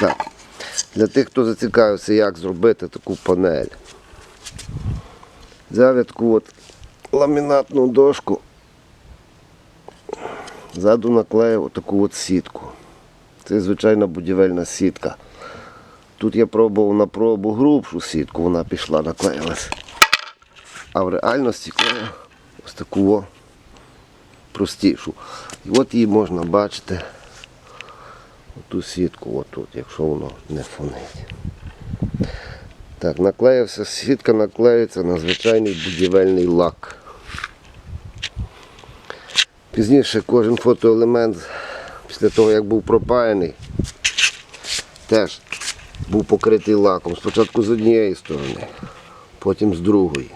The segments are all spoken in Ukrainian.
Так. Для тих, хто зацікавився, як зробити таку панель. Взяв я таку от ламінатну дошку. Ззаду наклеїв таку от сітку. Це звичайна будівельна сітка. Тут я пробував на пробу грубшу сітку, вона пішла, наклеїлась. А в реальності клею ось таку простішу. І от її можна бачити, ту сітку, отут, якщо воно не фонить. Так, наклеївся, сітка наклеюється на звичайний будівельний лак. Пізніше кожен фотоелемент після того, як був пропаяний, теж був покритий лаком. Спочатку з однієї сторони, потім з другої.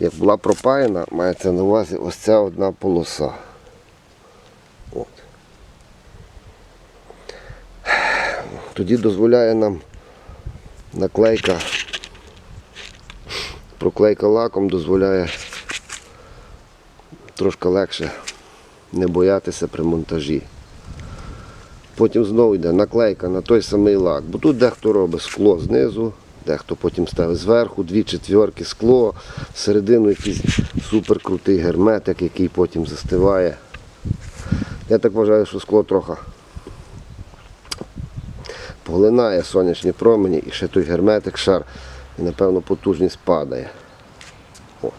Як була пропаяна, мається на увазі ось ця одна полоса. От. Тоді дозволяє нам наклейка, проклейка лаком дозволяє трошки легше не боятися при монтажі. Потім знову йде наклейка на той самий лак. Бо тут дехто робить скло знизу, дехто потім ставить зверху, дві четверки скло, всередину якийсь суперкрутий герметик, який потім застиває. Я так вважаю, що скло трохи поглинає сонячні промені і ще той герметик шар, і напевно потужність падає. От.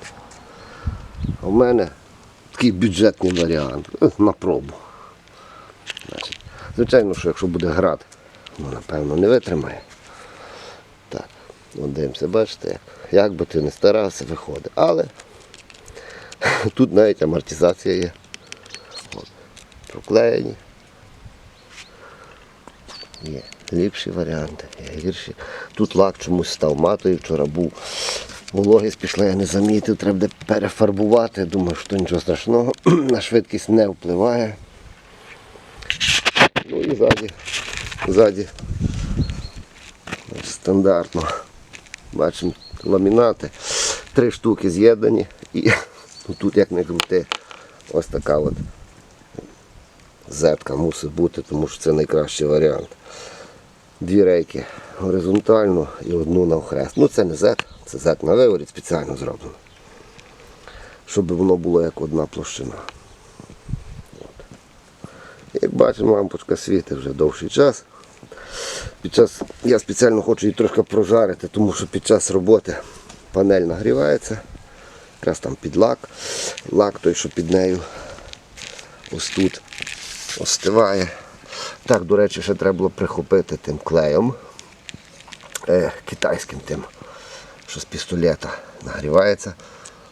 А в мене такий бюджетний варіант е, на пробу. Значить, звичайно, що якщо буде град, ну напевно не витримає. Так, дивимося, бачите, як, як би ти не старався, виходить. Але тут навіть амортизація є. От, проклеєні. Є ліпші варіанти, гірші. Тут лак чомусь став матою, вчора був. Вологість пішла, я не замітив, треба буде перефарбувати. Думаю, що нічого страшного. На швидкість не впливає. Ну і ззаді, ззаді стандартно. Бачимо ламінати. Три штуки з'єднані і ну, тут як не крути, ось така от зетка мусить бути, тому що це найкращий варіант. Дві рейки горизонтально і одну навхрест. Ну це не зет, це зет на виворіт спеціально зроблено. Щоб воно було як одна площина. От. Як бачимо, лампочка світить вже довший час. Під час, я спеціально хочу її трошки прожарити, тому що під час роботи панель нагрівається. Якраз там під лак. Лак той, що під нею ось тут остиває. Так, до речі, ще треба було прихопити тим клеєм е, китайським тим, що з пістолета нагрівається.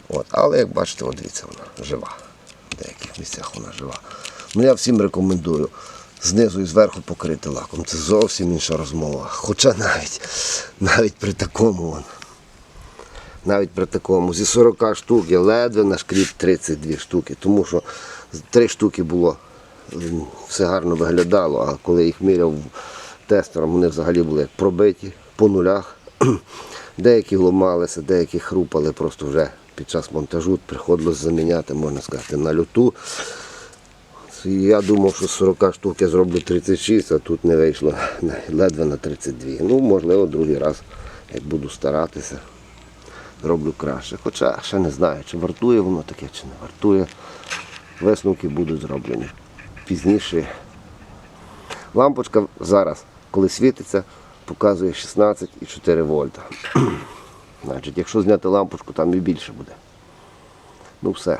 От. Але як бачите, от дивіться, вона жива. В деяких місцях вона жива. Ну я всім рекомендую знизу і зверху покрити лаком. Це зовсім інша розмова. Хоча навіть, навіть при такому вон, навіть при такому зі 40 штук я ледве нашкріп 32 штуки, тому що з 3 штуки було все гарно виглядало, а коли їх міряв тестером, вони взагалі були пробиті по нулях. Деякі ломалися, деякі хрупали просто вже під час монтажу приходилось заміняти, можна сказати, на люту. Я думав, що з 40 штук я зроблю 36, а тут не вийшло ледве на 32. Ну, можливо, другий раз, як буду старатися, зроблю краще. Хоча ще не знаю, чи вартує воно таке, чи не вартує. Висновки будуть зроблені пізніше. Лампочка зараз, коли світиться, показує 16,4 вольта. Значить, якщо зняти лампочку, там і більше буде. Ну все.